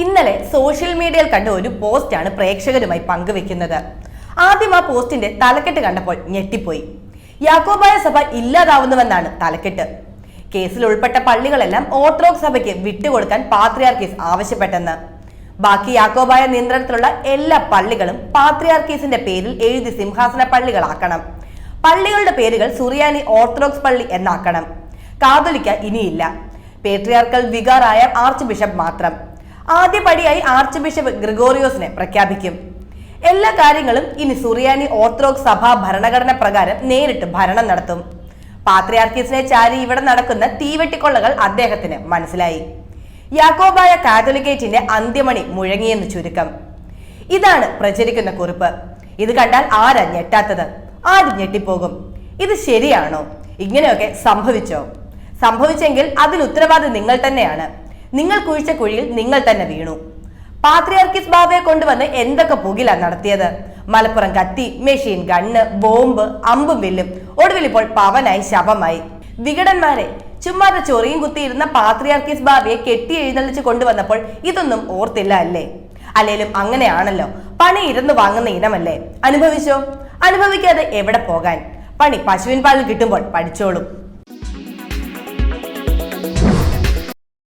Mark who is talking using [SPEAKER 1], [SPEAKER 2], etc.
[SPEAKER 1] ഇന്നലെ സോഷ്യൽ മീഡിയയിൽ കണ്ട ഒരു പോസ്റ്റാണ് പ്രേക്ഷകരുമായി പങ്കുവെക്കുന്നത്. ആദ്യം ആ പോസ്റ്റിന്റെ തലക്കെട്ട് കണ്ടപ്പോൾ ഞെട്ടിപ്പോയി. യാക്കോബായ സഭ ഇല്ലാതാവുന്നുവെന്നാണ് തലക്കെട്ട്. കേസിൽ ഉൾപ്പെട്ട പള്ളികളെല്ലാം ഓർത്തഡോക്സ് സഭയ്ക്ക് വിട്ടുകൊടുക്കാൻ പാത്രിയാർക്കീസ് ആവശ്യപ്പെട്ടെന്ന്. ബാക്കി യാക്കോബായ നിയന്ത്രണത്തിലുള്ള എല്ലാ പള്ളികളും പാത്രിയാർക്കീസിന്റെ പേരിൽ എഴുതി സിംഹാസന പള്ളികളാക്കണം. പള്ളികളുടെ പേരുകൾ സുറിയാനി ഓർത്തഡോക്സ് പള്ളി എന്നാക്കണം. കാതോലിക്ക ഇനിയില്ല. പേട്രിയാർക്കൽ വികാറായ ആർച്ച് ബിഷപ്പ് മാത്രം. ആദ്യ പടിയായി ആർച്ച് ബിഷപ്പ് ഗ്രിഗോറിയോസിനെ പ്രഖ്യാപിക്കും. എല്ലാ കാര്യങ്ങളും ഇനി സുറിയാനി ഓർത്തഡോക്സ് സഭാ ഭരണഘടന പ്രകാരം നേരിട്ട് ഭരണം നടത്തും. പാത്രിയാർക്കീസിനെ ചാരി ഇവിടെ നടക്കുന്ന തീവെട്ടിക്കൊള്ളകൾ അദ്ദേഹത്തിന് മനസ്സിലായി. യാക്കോബായ കാതലിക്കേറ്റിന്റെ അന്ത്യമണി മുഴങ്ങിയെന്ന് ചുരുക്കം. ഇതാണ് പ്രചരിക്കുന്ന കുറിപ്പ്. ഇത് കണ്ടാൽ ആരാ ഞെട്ടാത്തത്? ആര് ഞെട്ടിപ്പോകും? ഇത് ശരിയാണോ? ഇങ്ങനെയൊക്കെ സംഭവിച്ചോ? സംഭവിച്ചെങ്കിൽ അതിന് ഉത്തരവാദി നിങ്ങൾ തന്നെയാണ്. നിങ്ങൾ കുഴിച്ച കുഴിയിൽ നിങ്ങൾ തന്നെ വീണു. പാത്രിയാർക്കിസ് ബാബയെ കൊണ്ടുവന്ന് എന്തൊക്കെ പുകില നടത്തിയത്? മലപ്പുറം കത്തി മെഷീൻ ഗണ്ണ് ബോംബ് അമ്പും വില്ലും. ഒടുവിൽ ഇപ്പോൾ പവനായി ശവമായി. വികടന്മാരെ ചുമ്മാതെ ചൊറിയും കുത്തിയിരുന്ന പാത്രിയാർക്കിസ് ബാബയെ കെട്ടി എഴുന്നള്ളിച്ച് കൊണ്ടുവന്നപ്പോൾ ഇതൊന്നും ഓർത്തില്ല അല്ലേ? അല്ലേലും അങ്ങനെയാണല്ലോ പണി ഇരുന്ന് വാങ്ങുന്ന ഇനമല്ലേ? അനുഭവിച്ചോ? അനുഭവിക്കാതെ എവിടെ പോകാൻ? പണി പശുവിൻ പാലിൽ കിട്ടുമ്പോൾ പഠിച്ചോളും.